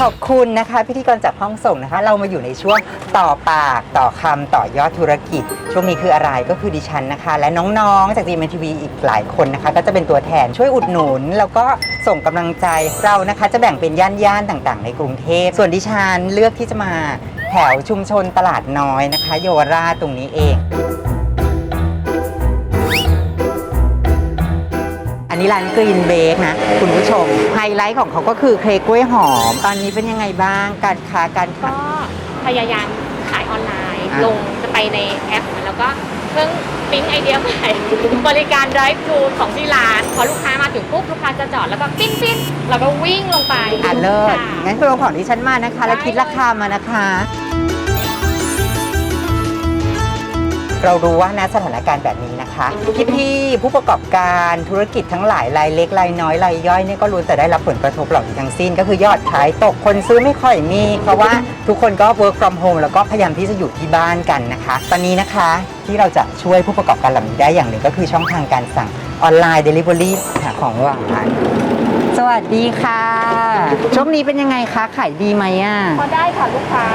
ขอบคุณนะคะ พิธีกรจากห้องส่งนะคะ เรามาอยู่ในช่วงต่อปากต่อคำต่อยอดธุรกิจ ช่วงนี้คืออะไรก็คือดิฉันนะคะ และน้องๆ จาก GMTV อีกหลายคนนะคะ ก็จะเป็นตัวแทนช่วยอุดหนุน แล้วก็ส่งกำลังใจเรานะคะ จะแบ่งเป็นย่านๆต่างๆ ในกรุงเทพส่วนดิฉันเลือกที่จะมาแถวชุมชนตลาดน้อยนะคะเยราชตรงนี้เอง นนี้ร้านกรีนเบคนะคุณผู้ชม ไฮไลท์ของเขาก็คือเค้กกล้วยหอม ตอนนี้เป็นยังไงบ้างการค้าการขาก็ย พยายามขายออนไลน์ อะ ลงจะไปในแอป แล้วก็เพิ่งปิ๊งไอเดียใหม่ บริการ drive thru ของที่ร้าน พอลูกค้ามาถึงปุ๊บ ลูกค้าจะจอดแล้วก็ปิ้งปิ้งแล้วก็วิ่งลงไปอะเลิศค่ะ งั้นคุณลงของที่ฉันมานะคะ แล้วคิดราคามานะคะ เรารู้ว่าณสถานการณ์แบบนี้นะคะพี่พี่ๆผู้ประกอบการธุรกิจทั้งหลายรายเล็กรายน้อยรายย่อยเนี่ยก็ล้วนแต่ได้รับผลกระทบเหล่านี้ทั้งสิ้น ก็คือยอดขายตกคนซื้อไม่ค่อยมี เพราะว่าทุกคนก็ work from home แล้วก็พยายามที่จะอยู่ที่บ้านกันนะคะ ตอนนี้นะคะที่เราจะช่วยผู้ประกอบการเหล่านี้ได้อย่างหนึ่งก็คือช่องทางการสั่งออนไลน์ Delivery หาของหวาน สวัสดีค่ะ ช่วงนี้เป็นยังไงคะ ขายดีไหมอะ พอได้ค่ะลูกค้า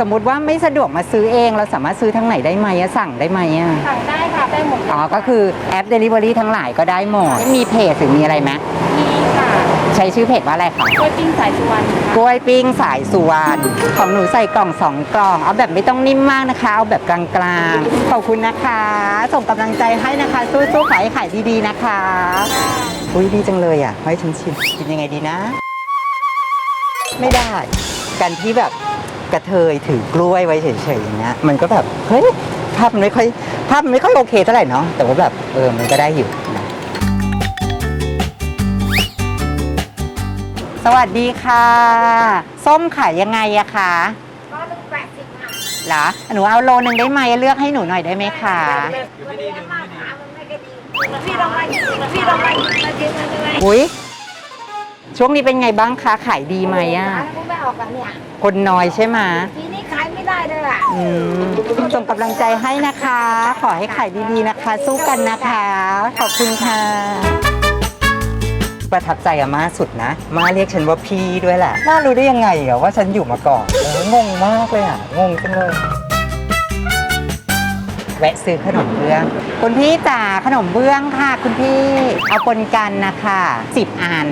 สมมุติว่าไม่สะดวกมาซื้อเอง เราสามารถซื้อทางไหนได้ไหมอะสั่งได้ไหมอะ สั่งได้ค่ะได้หมดอ๋อ ก็คือแอป Delivery ทั้งหลายก็ได้หมด มีเพจหรือมีอะไรไหมมีค่ะ ใช้ชื่อเพจว่าอะไรคะกล้วยปิ้งสายสุวรรณค่ะกล้วยปิ้งสายสุวรรณของหนูใส่กล่องสองกล่อง เอาแบบไม่ต้องนิ่มมากนะคะ เอาแบบกลางๆ ขอบคุณนะคะ ส่งกำลังใจให้นะคะ สู้ๆขายให้ขายดีๆนะคะ อุ้ยดีจังเลยอะให้ฉันชิมกินยังไงดีนะ ไม่ได้ การที่แบบกระเทยถือกล้วยไว้เฉยๆอย่างเงี้ยมันก็แบบเฮ้ยภาพมันไม่ค่อยภาพมันไม่ค่อยโอเคเท่าไหร่เนาะแต่ว่าแบบเออมันก็ได้อยู่นะสวัสดีค่ะ ส้มขายยังไงอะคะก็ลูกแปดสิบค่ะเหรอหนูเอาโลนึงได้ไหมเลือกให้หนูหน่อยได้ไหมคะวันนี้มาขามันไม่ก็ดี พี่ลองมาพี่ลองมามาเจอมาเลยอุ้ยช่วงนี้เป็นไงบ้างคะขายดีไหมอะขายไม่ออกอะเนี่ยคนน้อยใช่ไหมทีนี้ขายไม่ได้เลยอะอืมส่งกำลังใจให้นะคะ ขอให้ขายดีๆนะคะ สู้กันนะคะ ขอบคุณค่ะ ประทับใจอาม่าสุดนะมาเรียกฉันว่าพี่ด้วยแหละน่ารู้ได้ยังไงเหรอว่าฉันอยู่มาก่อนเอองงมากเลยอะงงจังเลย แวะซื้อขนมเบื้อง คุณพี่จ๋าขนมเบื้องค่ะ คุณพี่เอาปนกันนะคะสิบอัน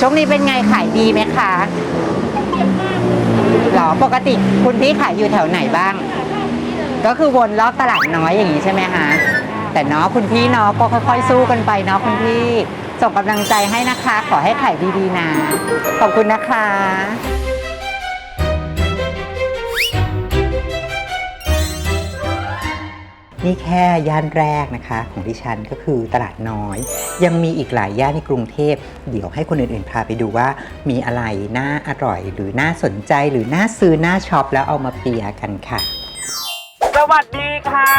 ช่วงนี้เป็นไงขายดีไหมคะหรอปกติคุณพี่ขายอยู่แถวไหนบ้าง ก็คือวนรอบตลาดน้อยอย่างนี้ใช่ไหมคะแต่เนาะคุณพี่เนาะก็ค่อย ๆ สู้กันไปเนาะคุณพี่ส่งกำลังใจให้นะคะ ขอให้ขายดีๆนะขอบคุณนะคะ นี่แค่ย่านแรกนะคะของดิฉันก็คือตลาดน้อย ยังมีอีกหลายย่านในกรุงเทพ เดี๋ยวให้คนอื่นๆพาไปดูว่า มีอะไรน่าอร่อย หรือน่าสนใจหรือน่าซื้อน่าช็อปแล้วเอามาเปียกันค่ะ สวัสดีค่ะ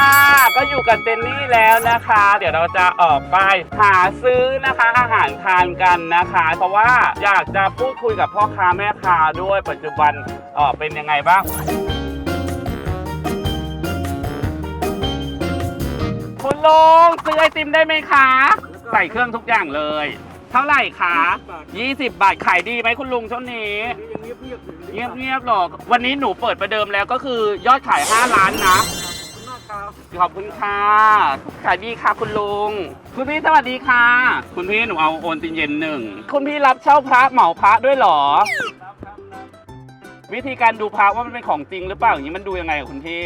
ก็อยู่กับเจนนี่แล้วนะคะ เดี๋ยวเราจะออกไปหาซื้อนะคะอาหารทานกันนะคะ เพราะว่าอยากจะพูดคุยกับพ่อค้าแม่ค้าด้วยปัจจุบันเออเป็นยังไงบ้าง คุณลุงซื้อไอติมได้ไหมคะ ใส่เครื่องทุกอย่างเลย เท่าไหร่คะ 20 บาทขายดีไหมคุณลุงช่วงนี้ เงียบๆหรอก วันนี้หนูเปิดประเดิมแล้วก็คือยอดขาย 5 ล้านนะ ขอบคุณค่ะ ขายดีค่ะคุณลุง คุณพี่สวัสดีค่ะ คุณพี่หนูเอาโอนตินเย็นหนึ่ง คุณพี่รับเช่าพระเหมาพระด้วยเหรอ วิธีการดูพระว่ามันเป็นของจริงหรือเปล่าอย่างนี้มันดูยังไงอะคุณพี่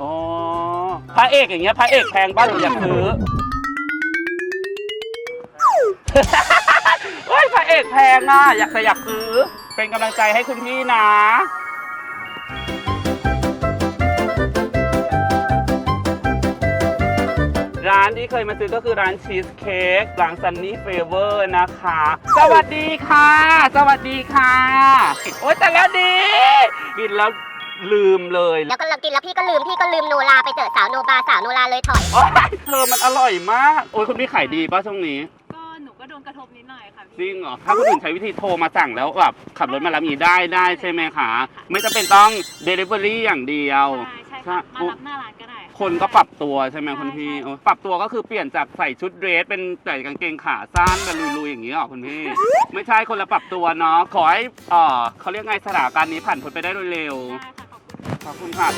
อ๋อพระเอกอย่างเงี้ยพระเอกแพงบ้านหนูอยากซื้อ เฮ้ยพระเอกแพงอะอยากจะอยากซื้อ เป็นกำลังใจให้คุณพี่นะ ร้านที่เคยมาซื้อก็คือร้านชีสเค้กร้านซันนี่เฟเวอร์นะคะ สวัสดีค่ะ สวัสดีค่ะ โอ๊ยแต่แล้วดีกินแล้ว ลืมเลยแล้วก็เรากินแล้วพี่ก็ลืมพี่ก็ลืมโนราไปเจอสาวโนบาสาวโนราเลยถอยโอ๊ยเธอมันอร่อยมาก โอ้ยคุณพี่ขายดีป่ะช่วงนี้ ก็หนูก็โดนกระทบนิดหน่อยค่ะจริงเหรอ ถ้าคนอื่นใช้วิธีโทรมาสั่งแล้วแบบขับรถมารับอย่างนี้ได้ได้ใช่ไหมคะ ไม่จำเป็นต้อง Delivery อย่างเดียว ใช่ใช่ค่ะมารับหน้าร้านก็ได้คคนก็ปรับตัวใช่ไหมคุณพี่โอ้ปรับตัวก็คือเปลี่ยนจากใส่ชุดเดรสเป็นใส่กางเกงขาสั้นแบบลุยๆอย่างนี้เหรอคุณพี่ ไม่ใช่คนละปรับตัวเนาะ ขอให้เออเขาเรียกไงสถานการณ์นี้ผ่านพ้นไปได้โดยเร็ว ขอบคุณค่ะ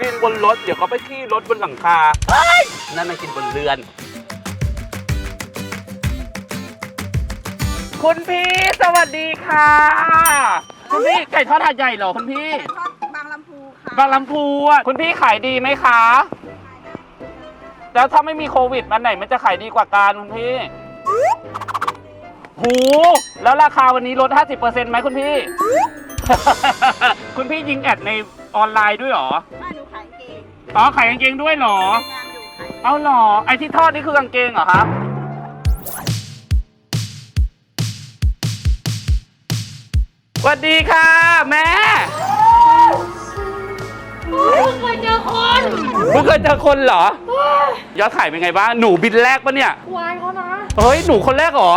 กินบนรถ เดี๋ยวก็ไปขี้รถบนหลังคาเอ้ยนั่นมันกินบนเรือน คุณพี่สวัสดีค่ะ คุณพี่ไก่ทอดหาดใหญ่เหรอคุณพี่บางลำพูค่ะบางลำพูอะคุณพี่ขายดีไหมคะ แล้วถ้าไม่มีโควิดมันไหนมันจะขายดีกว่ากันคุณพี่ หู แล้วราคาวันนี้ลด 50%ไหมคุณพี่ คุณพี่ยิงแอดในออนไลน์ด้วยเหรอ บ้านหนูขายเกงอ๋อขายกางเกงด้วยเหรองานอยู่ขาย เอาเหรอ ไอที่ทอดนี่คือกางเกงเหรอครับ สวัสดีค่ะ แม่เคยเจอคนเพิ่งเคยเจอคนเหรอ ยอดขายเป็นไงบ้าง หนูบินแรกปะเนี่ย วายเขานะ เฮ้ย หนูคนแรกเหรอ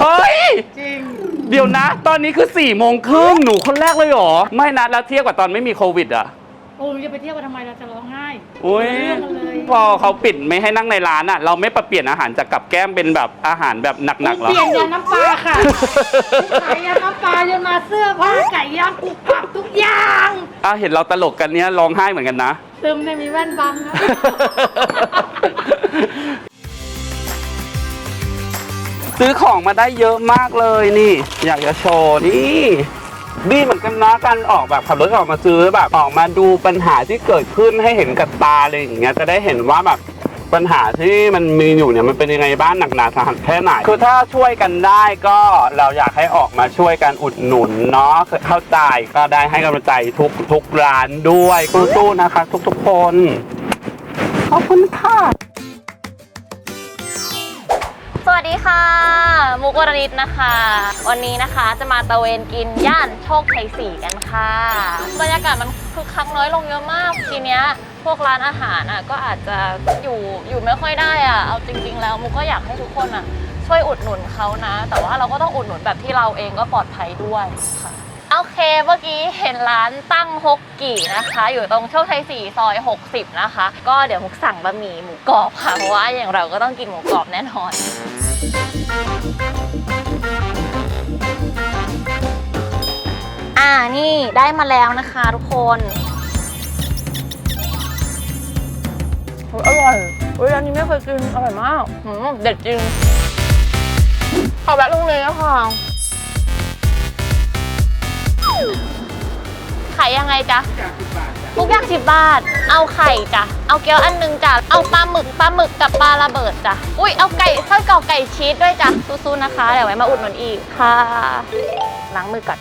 เฮ้ย จริง เดี๋ยวนะ ตอนนี้คือ4ี่โมงครึ่งหนูคนแรกเลยเหรอ ไม่นะแล้วเทียบกับตอนไม่มีโควิดอะโอ้ยจะไปเที่ยวกันทำไมเราจะร้องไห้อุ้ยเรื่องกันเลยพอเขาปิดไม่ให้นั่งในร้านอะ เราไม่ปรับเปลี่ยนอาหารจากกับแก้มเป็นแบบอาหารแบบหนักๆหรอ เปลี่ยนยันน้ำปลาค่ะขายยันน้ำปลาจนมาเสื้อผ้าไก่ย่างกุกปักทุกอย่างอะเห็นเราตลกกันเนี้ยร้องไห้เหมือนกันนะ ซึมในมีแว่นบังนะ ซื้อของมาได้เยอะมากเลยนี่ อยากจะโชว์นี่ดีเหมือนกันนะการออกแบบขับรถออกมาซื้อแบบออกมาดูปัญหาที่เกิดขึ้นให้เห็นกับตาอะไรอย่างเงี้ยจะได้เห็นว่าแบบปัญหาที่มันมีอยู่เนี่ยมันเป็นยังไงบ้างหนักหนาสาหัสแค่ไหนคือถ้าช่วยกันได้ก็เราอยากให้ออกมาช่วยกันอุดหนุนเนาะเข้าใจก็ได้ให้กำลังใจทุกทุกร้านด้วยสู้ๆนะคะ ทุกๆคนขอบคุณค่ะ ดีค่ะ มุกวรณิตนะคะ วันนี้นะคะจะมาตะเวนกินย่านโชคชัยสี่กันค่ะบรรยากาศมันคือคักน้อยลงเยอะมากทีเนี้ยพวกร้านอาหารอะก็อาจจะอยู่อยู่ไม่ค่อยได้อะเอาจริง ๆ แล้วมุกก็อยากให้ทุกคนอะช่วยอุดหนุนเขานะ แต่ว่าเราก็ต้องอุดหนุนแบบที่เราเองก็ปลอดภัยด้วยค่ะโอเคเมื่อกี้เห็นร้านตั้งฮกกี่นะคะ อยู่ตรงโชคชัย4ซอย 60 นะคะ ก็เดี๋ยวมุกสั่งบะหมี่หมูกรอบค่ะ เพราะว่าอย่างเราก็ต้องกินหมูกรอบแน่นอน อ่านี่ได้มาแล้วนะคะทุกคนโอ้ยอร่อยเฮ้ยร้านนี้ไม่เคยกิน อร่อยมากหืมเด็ดจริง ขอแวะตรงนี้ค่ะขายยังไงจ๊ะทุกอย่างสิบบาท เอาไข่จ้ะ เอาเกี๊ยวอันหนึงจ้ะ เอาปลาหมึกปลาหมึกกับปลาระเบิดจ้ะ อุ้ยเอาไก่ไส้กรอกไก่ชีสด้วยจ้ะสู้ๆนะคะ เดี๋ยวไว้มาอุดหนุนอีกค่ะ ล้างมือก่อน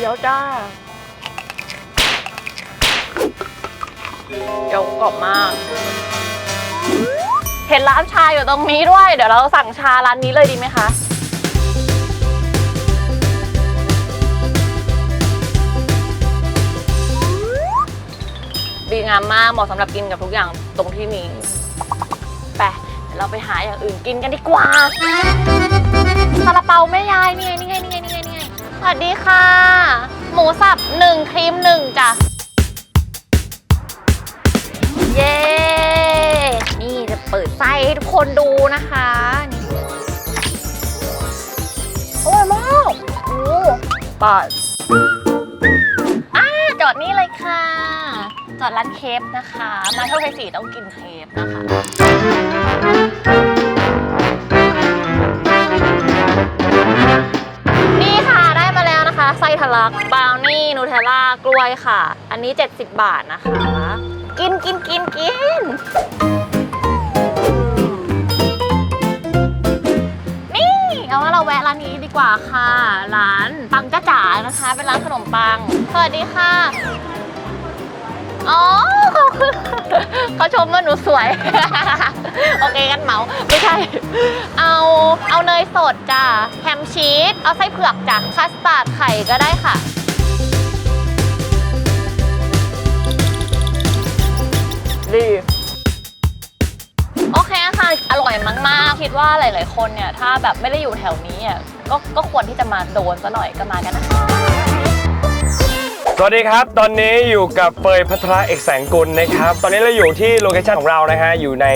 เดี๋ยวจ้าเดี๋ยวกรอบมาก เห็นร้านชาอยู่ตรงนี้ด้วย เดี๋ยวเราสั่งชาร้านนี้เลยดีไหมคะดีงามมาก เหมาะสำหรับกินกับทุกอย่างตรงที่นี้ไปเราไปหาอย่างอื่นกินกันดีกว่าซาลาเปาแม่ยายนี่ไงนี่ไงนี่ไงนี่ไง สวัสดีค่ะ หมูสับหนึ่งครีมหนึ่งจ้ะ เย้ นี่จะเปิดไส้ให้ทุกคนดูนะคะนี่อร่อยมากโอ้ปอดอ่าจอดนี่เลยค่ะ จอดร้านเคฟนะคะ มาเที่ยวไทยสีต้องกินเคฟนะคะ ไส้ทะลักบราวนี่นูเทลล่ากล้วยค่ะ อันนี้ 70 บาทนะคะ กินกินกินกินนี่เอาว่าเราแวะร้านนี้ดีกว่าค่ะ ร้านปังจ้าจ๋านะคะ เป็นร้านขนมปัง สวัสดีค่ะ อ๋อขอบคุณเขาชมว่าหนูสวย โอเคกันเหมา ไม่ใช่ เอาเอาเนยสดจ้ะแฮมชีสเอาไส้เผือกจ้ะคัสตาร์ดไข่ก็ได้ค่ะ ดีโอเคค่ะ อร่อยมากๆ คิดว่าหลาย ๆ คนเนี่ย ถ้าแบบไม่ได้อยู่แถวนี้อะก็ก็ควรที่จะมาโดนซะหน่อยก็มากันนะคะ สวัสดีครับ ตอนนี้อยู่กับเฟยพัทระเอกแสงกุลนะครับ ตอนนี้เราอยู่ที่โลเคชั่นของเรานะฮะ อยู่ใน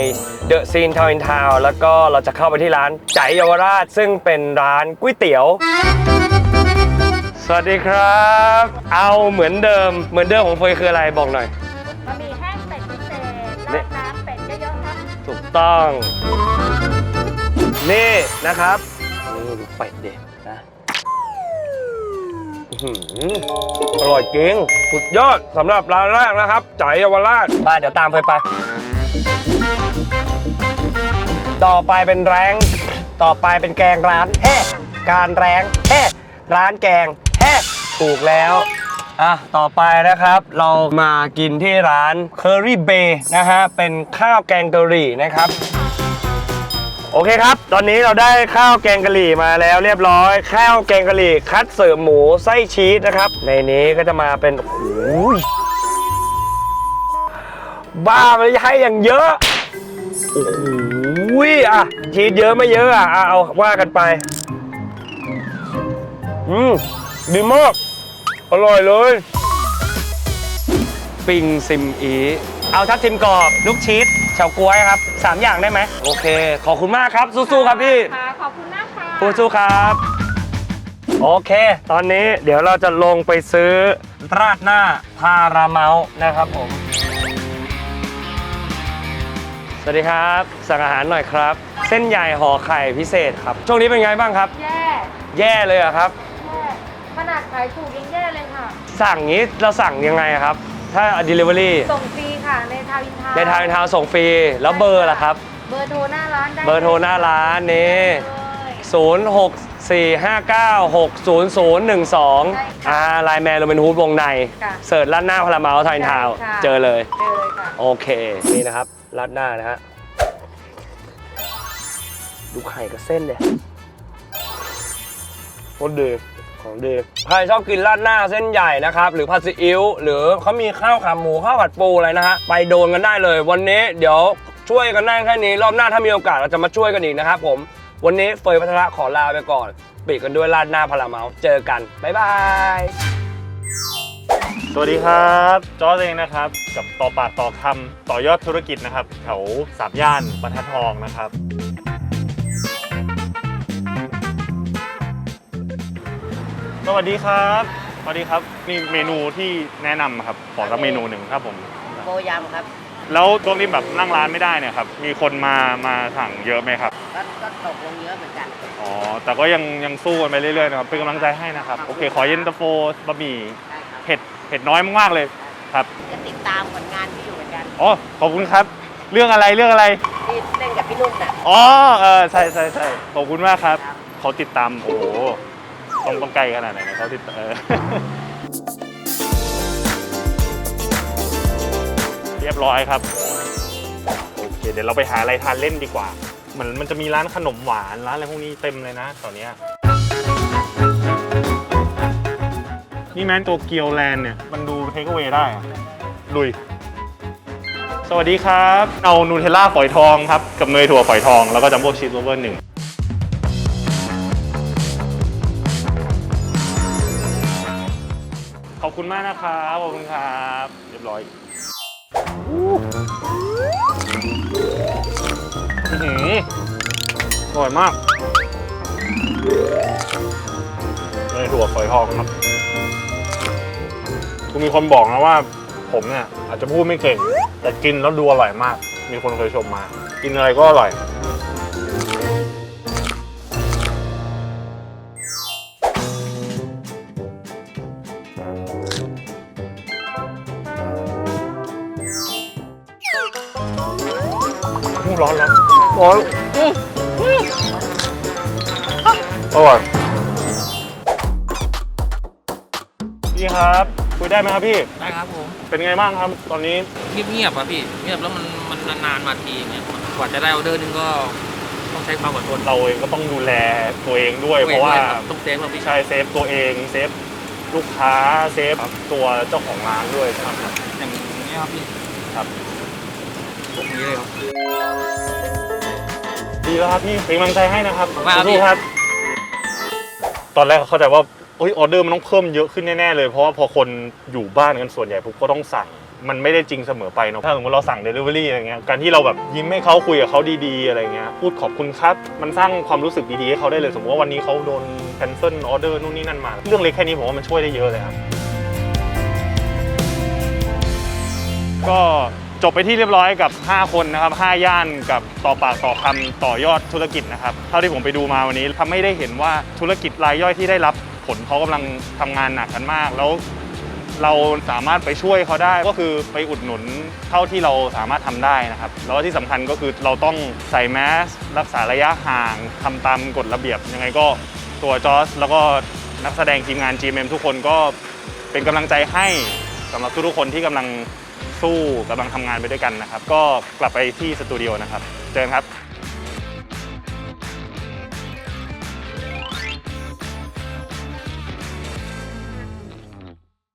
เดอะซีนทาวน์อินทาวแล้วก็เราจะเข้าไปที่ร้านใจเยาวราช ซึ่งเป็นร้านก๋วยเตี๋ยว สวัสดีครับ เอาเหมือนเดิม เหมือนเดิมของเฟยคืออะไรบอกหน่อย บะหมี่แห้งเป็ดพิเศษนี่ราดน้ำเป็ดเยอะๆครับถูกต้อง นี่นะครับนี่ดูเป็ดเด็ดนะ อหืออร่อยจริงสุดยอดสำหรับร้านแรกนะครับจ่ายเยาวราช ไปเดี๋ยวตามไปไป ต่อไปเป็นแรงต่อไปเป็นแกงร้านแฮ่การแรงแฮ่ร้านแกงแฮ่ถูกแล้วอะต่อไปนะครับ เรามากินที่ร้าน Curry Bay นะฮะเป็นข้าวแกงกะหรี่นะครับ โอเคครับ ตอนนี้เราได้ข้าวแกงกะหรี่มาแล้วเรียบร้อย ข้าวแกงกะหรี่คัดเสริมหมูไส้ชีสนะครับ ในนี้ก็จะมาเป็นโอ้ยบ้ามันให้อย่างเยอะโอ้โหอะชีสเยอะไม่เยอะอะเอาว่ากันไป อืมดีมาก อร่อยเลย ปิงซิมอี เอาทับทิมกรอบ ลูกชีส ฉาก๊วยครับ 3 อย่างได้ไหมโอเค ขอบคุณมากครับ สู้ๆครับพี่ค่ะขอบคุณมากค่ะสู้ๆครับ โอเค ตอนนี้เดี๋ยวเราจะลงไปซื้อราดหน้าพาราเมาส์นะครับผม สวัสดีครับ สั่งอาหารหน่อยครับ เส้นใหญ่ห่อไข่พิเศษครับ ช่วงนี้เป็นไงบ้างครับ แย่แย่เลยเหรอะครับ แย่ขนาดขายถูกยังแย่เลยค่ะ สั่งนี้เราสั่งยังไงอะครับ ถ้า delivery ส่งฟรี ค่ะในทาวน์อินทาวน์ในทางเป็นทางส่งฟรี แล้วเบอร์ล่ะครับ เบอร์โทรหน้าร้านได้เบอร์โทรหน้าร้านนี้เลย 0645960012 อ่าไลน์แมนโรเบนฮูดวงใน ค่ะเสิร์ชร้านหน้าพาราเมาส์ทาวน์ทาวน์ใช่ค่ะ เจอเลย เจอเลยค่ะ โอเค นี่นะครับร้านหน้านะฮะ ดูไข่กับเส้นเลยโคตรดี ของดีใครชอบกินราดหน้าเส้นใหญ่นะครับ หรือผัดซีอิ๊วหรือเขามีข้าวขาหมูข้าวผัดปูอะไรนะฮะไปโดนกันได้เลย วันนี้เดี๋ยวช่วยกันได้แค่นี้รอบหน้าถ้ามีโอกาสเราจะมาช่วยกันอีกนะครับผมวันนี้เฟยพัทระขอลาไปก่อนปิดกันด้วยราดหน้าพาราเมาส์เจอกันบ๊ายบายสวัสดีครับ จอร์จเองนะครับ กับต่อปากต่อคำต่อยอดธุรกิจนะครับแถวสามย่านบรรทัดทองนะครับ สวัสดีครับ สวัสดีครับ มีเมนูที่แนะนำครับ ขอสักเมนูหนึ่งครับผม โบยำครับแล้วช่วงนี้แบบนั่งร้านไม่ได้เนี่ยครับ มีคนมา มาสั่งเยอะไหมครับ ก็ก็ตกลงเยอะเหมือนกัน อ๋อ แต่ก็ยังยังสู้กันไปเรื่อยๆนะครับ เป็นกำลังใจให้นะครับ โอเค ขอเย็นตาโฟบะหมี่ ได้ครับเผ็ด เผ็ดน้อยมากๆเลย ครับ จะติดตามผลงานที่อยู่เหมือนกันอ๋อ ขอบคุณครับ เรื่องอะไร เรื่องอะไร ที่เล่นกับพี่นุ่นน่ะ อ๋อ เออใช่ใช่ใช่ขอบคุณมากครับ เขาติดตาม โอ้โห ต้องต้องไกลขนาดไหนเนี่ยเขาติดเออเรียบร้อยครับ โอเค เดี๋ยวเราไปหาอะไรทานเล่นดีกว่า เหมือนมันจะมีร้านขนมหวานร้านอะไรพวกนี้เต็มเลยนะตอนเนี้ยนี่แมนตัวเกียวแลนด์เนี่ย มันดูเทคเวได้ลุย สวัสดีครับ เอานูเทลล่าฝอยทองครับ กับเนยถั่วฝอยทอง แล้วก็จัมโบ้ชีสโรเวอร์หนึ่ง อบคุณมากนะครับขอบคุณครับ เรียบร้อยอื้อหืออร่อยมากเนยถั่วฝอยทองครับ คุณมีคนบอกนะว่า ผมเนี่ย อาจจะพูดไม่เก่ง แต่กินแล้วดูอร่อยมาก มีคนเคยชมมา กินอะไรก็อร่อย ร้อนร้อนร้อนอร่อยพี่ครับคุยได้ไหมครับพี่ ได้ครับผม เป็นไงบ้างครับตอนนี้เงียบๆอะพี่เงียบแล้วมันมันนานๆมาทีอย่างเงี้ยกว่าจะได้ออเดอร์นึงก็ต้องใช้ความอดทนเราเองก็ต้องดูแลตัวเองด้วยตัวเพองราะว่าด้วยครับต้องเซฟครับพี่ใช่เซฟตัวเองเซฟลูกค้าเซฟตัวเจ้าของร้านด้วยครับอย่างนี้ครับพี่ ครับพวกนี้เลยครับ ดีแล้วครับพี่เป็นกำลังใจให้นะครับขอบคุณมากครับพี่สู้ๆครับ ตอนแรกเข้าใจว่าอ้ยออเดอร์มันต้องเพิ่มเยอะขึ้นแน่ๆเลยเพราะว่าพอคนอยู่บ้านกันส่วนใหญ่ปุ๊บก็ต้องสั่ง มันไม่ได้จริงเสมอไปเนาะถ้าสมมติเราสั่ง Delivery อะไรเงี้ยการที่เราแบบยิ้มให้เขาคุยกับเขาดีๆอะไรเงี้ยพูดขอบคุณครับ มันสร้างความรู้สึกดีๆให้เขาได้เลย สมมติว่าวันนี้เขาโดน cancel order นู่นนี่นั่นมา เรื่องเล็กแค่นี้ผมว่ามันช่วยได้เยอะเลยครับ ก็ จบไปที่เรียบร้อยกับ 5 คนนะครับ 5 ย่านกับต่อปากต่อคำต่อยอดธุรกิจนะครับเท่าที่ผมไปดูมาวันนี้ทำให้ได้เห็นว่าธุรกิจรายย่อยที่ได้รับผลเขากำลังทำงานหนักกันมาก แล้วเราสามารถไปช่วยเขาได้ก็คือไปอุดหนุนเท่าที่เราสามารถทำได้นะครับ แล้วที่สำคัญก็คือเราต้องใส่แมสรักษาระยะห่างทำตามกฎระเบียบยังไงก็ตัวจอสแล้วก็นักแสดงทีมงาน GMM ทุกคนก็เป็นกำลังใจให้สำหรับทุกๆคนที่กำลัง สู้กำลังทำงานไปด้วยกันนะครับ ก็กลับไปที่สตูดิโอนะครับ เจอกันครับ